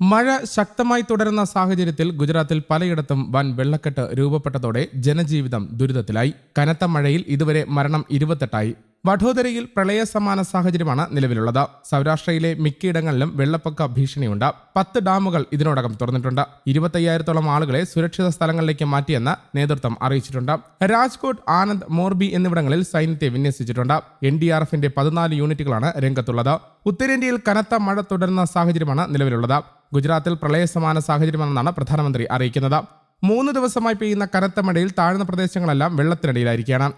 മഴ ശക്തമായി തുടരുന്ന സാഹചര്യത്തിൽ ഗുജറാത്തിൽ പലയിടത്തും വൻ വെള്ളക്കെട്ട് രൂപപ്പെട്ടതോടെ ജനജീവിതം ദുരിതത്തിലായി. കനത്ത മഴയിൽ ഇതുവരെ മരണം ഇരുപത്തെട്ടായി. വഡോദരയിൽ പ്രളയ സമാന സാഹചര്യമാണ് നിലവിലുള്ളത്. സൗരാഷ്ട്രയിലെ മിക്കയിടങ്ങളിലും വെള്ളപ്പൊക്ക ഭീഷണിയുണ്ട്. പത്ത് ഡാമുകൾ ഇതിനോടകം തുറന്നിട്ടുണ്ട്. ഇരുപത്തയ്യായിരത്തോളം ആളുകളെ സുരക്ഷിത സ്ഥലങ്ങളിലേക്ക് മാറ്റിയെന്ന് നേതൃത്വം അറിയിച്ചിട്ടുണ്ട്. രാജ്കോട്ട് ആനന്ദ് മോർബി എന്നിവിടങ്ങളിൽ സൈന്യത്തെ വിന്യസിച്ചിട്ടുണ്ട്. എൻ ഡി ആർ എഫിന്റെ പതിനാല് യൂണിറ്റുകളാണ് രംഗത്തുള്ളത്. ഉത്തരേന്ത്യയിൽ കനത്ത മഴ തുടരുന്ന സാഹചര്യമാണ് നിലവിലുള്ളത്. ഗുജറാത്തിൽ പ്രളയ സമാന സാഹചര്യമാണെന്നാണ് പ്രധാനമന്ത്രി അറിയിക്കുന്നത്. മൂന്ന് ദിവസമായി പെയ്യുന്ന കനത്ത മഴയിൽ താഴ്ന്ന പ്രദേശങ്ങളെല്ലാം വെള്ളത്തിനടിയിലായിരിക്കുകയാണ്.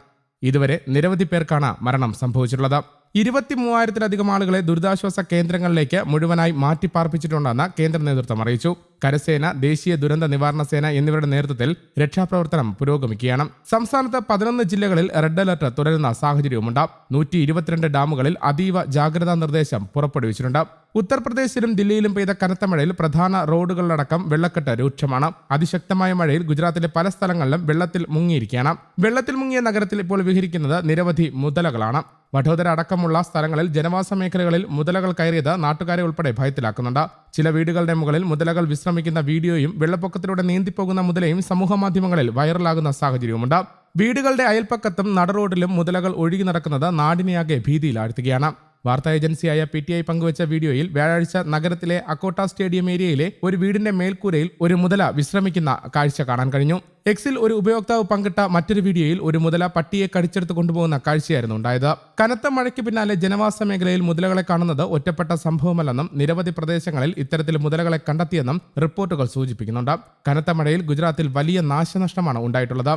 ഇതുവരെ നിരവധി പേർക്കാണ് മരണം സംഭവിച്ചിട്ടുള്ളത്. ഇരുപത്തി മൂവായിരത്തിലധികം ആളുകളെ ദുരിതാശ്വാസ കേന്ദ്രങ്ങളിലേക്ക് മുഴുവനായി മാറ്റിപ്പാർപ്പിച്ചിട്ടുണ്ടെന്ന് കേന്ദ്ര നേതൃത്വം അറിയിച്ചു. കരസേന ദേശീയ ദുരന്ത നിവാരണ സേന എന്നിവരുടെ നേതൃത്വത്തിൽ രക്ഷാപ്രവർത്തനം പുരോഗമിക്കുകയാണ്. സംസ്ഥാനത്ത് പതിനൊന്ന് ജില്ലകളിൽ റെഡ് അലർട്ട് തുടരുന്ന സാഹചര്യവുമുണ്ട്. നൂറ്റി ഇരുപത്തിരണ്ട് ഡാമുകളിൽ അതീവ ജാഗ്രതാ നിർദ്ദേശം പുറപ്പെടുവിച്ചിട്ടുണ്ട്. ഉത്തർപ്രദേശിലും ദില്ലിയിലും പെയ്ത കനത്ത മഴയിൽ പ്രധാന റോഡുകളിലടക്കം വെള്ളക്കെട്ട് രൂക്ഷമാണ്. അതിശക്തമായ മഴയിൽ ഗുജറാത്തിലെ പല സ്ഥലങ്ങളിലും വെള്ളത്തിൽ മുങ്ങിയിരിക്കുകയാണ്. വെള്ളത്തിൽ മുങ്ങിയ നഗരത്തിൽ ഇപ്പോൾ വിഹരിക്കുന്നത് നിരവധി മുതലകളാണ്. വഡോദര അടക്കമുള്ള സ്ഥലങ്ങളിൽ ജനവാസ മേഖലകളിൽ മുതലകൾ കയറിയത് നാട്ടുകാരെ ഉൾപ്പെടെ ഭയത്തിലാക്കുന്നുണ്ട്. ചില വീടുകളുടെ മുകളിൽ മുതലകൾ വിശ്രമിക്കുന്ന വീഡിയോയും വെള്ളപ്പൊക്കത്തിലൂടെ നീന്തിപ്പോകുന്ന മുതലയും സമൂഹ മാധ്യമങ്ങളിൽ വൈറലാകുന്ന സാഹചര്യവുമുണ്ട്. വീടുകളുടെ അയൽപ്പക്കത്തും നടറോഡിലും മുതലകൾ ഒഴുകി നടക്കുന്നത് നാടിനെയാകെ ഭീതിയിലാഴ്ത്തുകയാണ്. വാർത്താ ഏജൻസിയായ പി ടി ഐ പങ്കുവച്ച വീഡിയോയിൽ വ്യാഴാഴ്ച നഗരത്തിലെ അക്കോട്ട സ്റ്റേഡിയം ഏരിയയിലെ ഒരു വീടിന്റെ മേൽക്കൂരയിൽ ഒരു മുതല വിശ്രമിക്കുന്ന കാഴ്ച കാണാൻ കഴിഞ്ഞു. എക്സിൽ ഒരു ഉപയോക്താവ് പങ്കിട്ട മറ്റൊരു വീഡിയോയിൽ ഒരു മുതല പട്ടിയെ കടിച്ചെടുത്ത് കൊണ്ടുപോകുന്ന കാഴ്ചയായിരുന്നു ഉണ്ടായത്. കനത്ത മഴയ്ക്ക് പിന്നാലെ ജനവാസ മേഖലയിൽ മുതലകളെ കാണുന്നത് ഒറ്റപ്പെട്ട സംഭവമല്ലെന്നും നിരവധി പ്രദേശങ്ങളിൽ ഇത്തരത്തിൽ മുതലകളെ കണ്ടെത്തിയെന്നും റിപ്പോർട്ടുകൾ സൂചിപ്പിക്കുന്നുണ്ട്. കനത്ത മഴയിൽ ഗുജറാത്തിൽ വലിയ നാശനഷ്ടമാണ് ഉണ്ടായിട്ടുള്ളത്.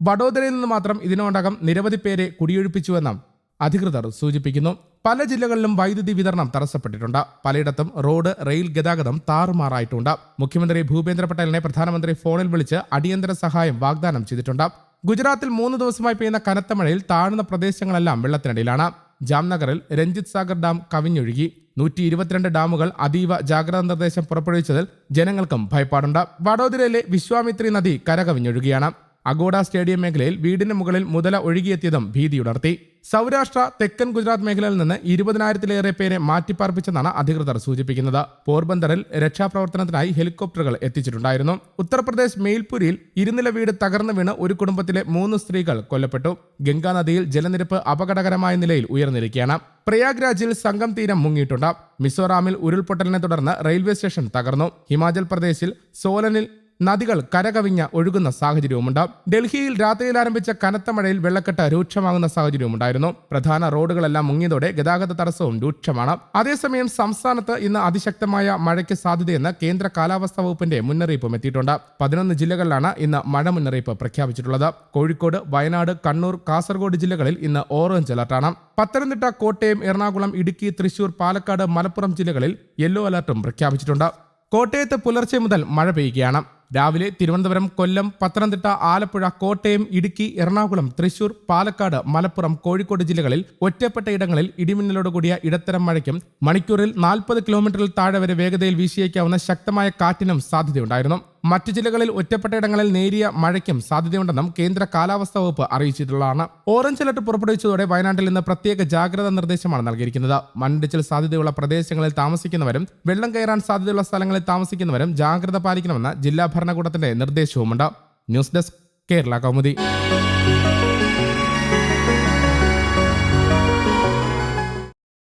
വഡോദരയിൽ നിന്ന് മാത്രം ഇതിനോടകം നിരവധി പേരെ കുടിയൊഴിപ്പിച്ചുവെന്നും അധികൃതർ സൂചിപ്പിക്കുന്നു. പല ജില്ലകളിലും വൈദ്യുതി വിതരണം തടസ്സപ്പെട്ടിട്ടുണ്ട്. പലയിടത്തും റോഡ് റെയിൽ ഗതാഗതം താറുമാറായിട്ടുണ്ട്. മുഖ്യമന്ത്രി ഭൂപേന്ദ്ര പട്ടേലിനെ പ്രധാനമന്ത്രി ഫോണിൽ വിളിച്ച് അടിയന്തര സഹായം വാഗ്ദാനം ചെയ്തിട്ടുണ്ട്. ഗുജറാത്തിൽ മൂന്ന് ദിവസമായി പെയ്യുന്ന കനത്ത മഴയിൽ താഴ്ന്ന പ്രദേശങ്ങളെല്ലാം വെള്ളത്തിനടിയിലാണ്. ജാംനഗറിൽ രഞ്ജിത് സാഗർ ഡാം കവിഞ്ഞൊഴുകി. നൂറ്റി ഇരുപത്തിരണ്ട് ഡാമുകൾ അതീവ ജാഗ്രതാ നിർദ്ദേശം പുറപ്പെടുവിച്ചതിൽ ജനങ്ങൾക്കും ഭയപ്പാടുണ്ട്. വഡോദരയിലെ വിശ്വാമിത്രി നദി കരകവിഞ്ഞൊഴുകിയാണ്. അഗോഡ സ്റ്റേഡിയം മേഖലയിൽ വീടിന് മുകളിൽ മുതല ഒഴുകിയെത്തിയതും ഭീതിയുണർത്തി സൗരാഷ്ട്ര തെക്കൻ ഗുജറാത്ത് മേഖലയിൽ നിന്ന് ഇരുപതിനായിരത്തിലേറെ പേരെ മാറ്റിപ്പാർപ്പിച്ചെന്നാണ് അധികൃതർ സൂചിപ്പിക്കുന്നത്. പോർബന്ദറിൽ രക്ഷാപ്രവർത്തനത്തിനായി ഹെലികോപ്റ്ററുകൾ എത്തിച്ചിട്ടുണ്ടായിരുന്നു. ഉത്തർപ്രദേശ് മെയിൽപുരിയിൽ ഇരുനില വീട് തകർന്നു വീണ് ഒരു കുടുംബത്തിലെ മൂന്ന് സ്ത്രീകൾ കൊല്ലപ്പെട്ടു. ഗംഗാനദിയിൽ ജലനിരപ്പ് അപകടകരമായ നിലയിൽ ഉയർന്നിരിക്കുകയാണ്. പ്രയാഗ്രാജിൽ സംഘം തീരം മുങ്ങിയിട്ടുണ്ട്. മിസോറാമിൽ ഉരുൾപൊട്ടലിനെ തുടർന്ന് റെയിൽവേ സ്റ്റേഷൻ തകർന്നു. ഹിമാചൽ പ്രദേശിൽ സോലനിൽ നദികൾ കരകവിഞ്ഞ ഒഴുകുന്ന സാഹചര്യവുമുണ്ട്. ഡൽഹിയിൽ രാത്രിയിൽ ആരംഭിച്ച കനത്ത മഴയിൽ വെള്ളക്കെട്ട് രൂക്ഷമാകുന്ന സാഹചര്യവുമുണ്ടായിരുന്നു. പ്രധാന റോഡുകളെല്ലാം മുങ്ങിയതോടെ ഗതാഗത തടസ്സവും രൂക്ഷമാണ്. അതേസമയം സംസ്ഥാനത്ത് ഇന്ന് അതിശക്തമായ മഴയ്ക്ക് സാധ്യതയെന്ന് കേന്ദ്ര കാലാവസ്ഥാ വകുപ്പിന്റെ മുന്നറിയിപ്പും എത്തിയിട്ടുണ്ട്. പതിനൊന്ന് ജില്ലകളിലാണ് ഇന്ന് മഴ മുന്നറിയിപ്പ് പ്രഖ്യാപിച്ചിട്ടുള്ളത്. കോഴിക്കോട് വയനാട് കണ്ണൂർ കാസർഗോഡ് ജില്ലകളിൽ ഇന്ന് ഓറഞ്ച് അലർട്ടാണ് പത്തനംതിട്ട കോട്ടയം എറണാകുളം ഇടുക്കി തൃശൂർ പാലക്കാട് മലപ്പുറം ജില്ലകളിൽ യെല്ലോ അലർട്ടും പ്രഖ്യാപിച്ചിട്ടുണ്ട്. കോട്ടയത്ത് പുലർച്ചെ മുതൽ മഴ പെയ്യുകയാണ്. രാവിലെ തിരുവനന്തപുരം കൊല്ലം പത്തനംതിട്ട ആലപ്പുഴ കോട്ടയം ഇടുക്കി എറണാകുളം തൃശൂർ പാലക്കാട് മലപ്പുറം കോഴിക്കോട് ജില്ലകളിൽ ഒറ്റപ്പെട്ട ഇടങ്ങളിൽ ഇടിമിന്നലോട് കൂടിയ ഇടത്തരം മഴയ്ക്കും മണിക്കൂറിൽ നാൽപ്പത് കിലോമീറ്ററിൽ താഴെ വരെ വേഗതയിൽ വീശിയേക്കാവുന്ന ശക്തമായ കാറ്റിനും സാധ്യതയുണ്ടായിരുന്നു. മറ്റു ജില്ലകളിൽ ഒറ്റപ്പെട്ട ഇടങ്ങളിൽ നേരിയ മഴയ്ക്കും സാധ്യതയുണ്ടെന്നും കേന്ദ്ര കാലാവസ്ഥാ വകുപ്പ് അറിയിച്ചിട്ടുള്ളതാണ്. ഓറഞ്ച് അലർട്ട് പുറപ്പെടുവിച്ചതോടെ വയനാട്ടിൽ നിന്ന് പ്രത്യേക ജാഗ്രതാ നിർദ്ദേശമാണ് നൽകിയിരിക്കുന്നത്. മണ്ണിടിച്ചിൽ സാധ്യതയുള്ള പ്രദേശങ്ങളിൽ താമസിക്കുന്നവരും വെള്ളം കയറാൻ സാധ്യതയുള്ള സ്ഥലങ്ങളിൽ താമസിക്കുന്നവരും ജാഗ്രത പാലിക്കണമെന്ന് ജില്ലാ ഭരണകൂടത്തിന്റെ നിർദ്ദേശവുമുണ്ട്. News desk Kerala Kaumudi.